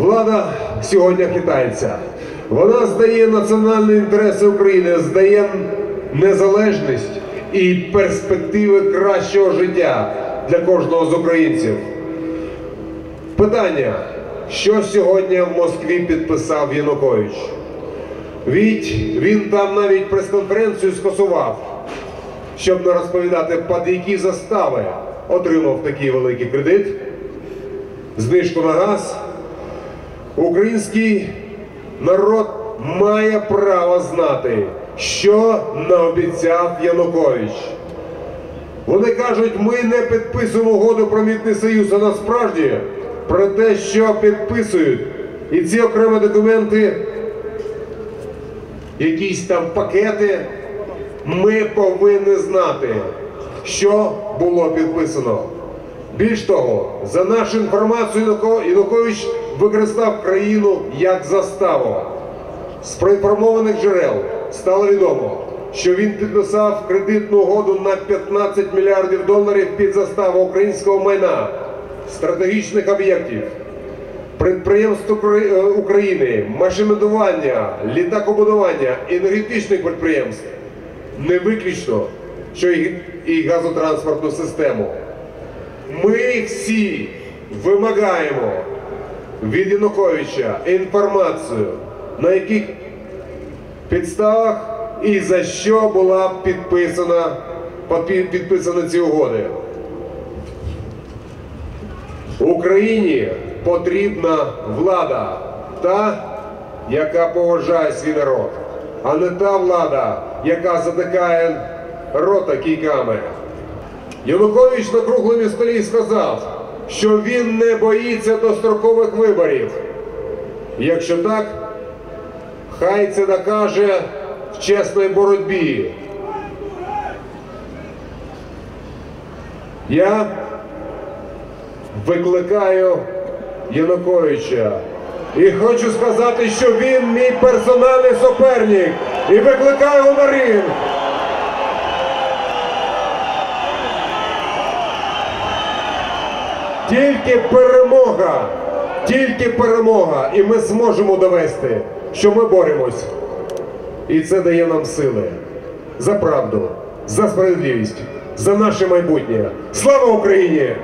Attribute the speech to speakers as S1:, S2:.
S1: Влада сьогодні хитається. Вона здає національні інтереси України, здає незалежність і перспективи кращого життя для кожного з українців. Питання, що сьогодні в Москві підписав Янукович? Від він там навіть прес-конференцію скасував, щоб не розповідати, під які застави отримав такий великий кредит, знижку на газ. Український народ має право знати, що наобіцяв Янукович. Вони кажуть, ми не підписуємо угоду про митний союз, а насправді про те, що підписують. І ці окремі документи, якісь там пакети, ми повинні знати, що було підписано. Більш того, за нашу інформацію, Янукович використав країну як заставу. З проінформованих джерел стало відомо, що він підписав кредитну угоду на 15 мільярдів доларів під заставу українського майна, стратегічних об'єктів, підприємств е, України, машинобудування, літакобудування, енергетичних підприємств, не виключно, що і газотранспортну систему. Ми всі вимагаємо від Януковича інформацію, на яких підставах і за що була підписана, підписані ці угоди. Україні потрібна влада, та, яка поважає свій народ, а не та влада, яка затикає рота кійками. Янукович на круглому столі сказав, що він не боїться дострокових виборів. Якщо так, хай це докаже в чесній боротьбі. Я викликаю Януковича. І хочу сказати, що він мій персональний суперник. І викликаю на. Тільки перемога, тільки перемога, і ми зможемо довести, що ми боремось. І це дає нам сили за правду, за справедливість, за наше майбутнє. Слава Україні!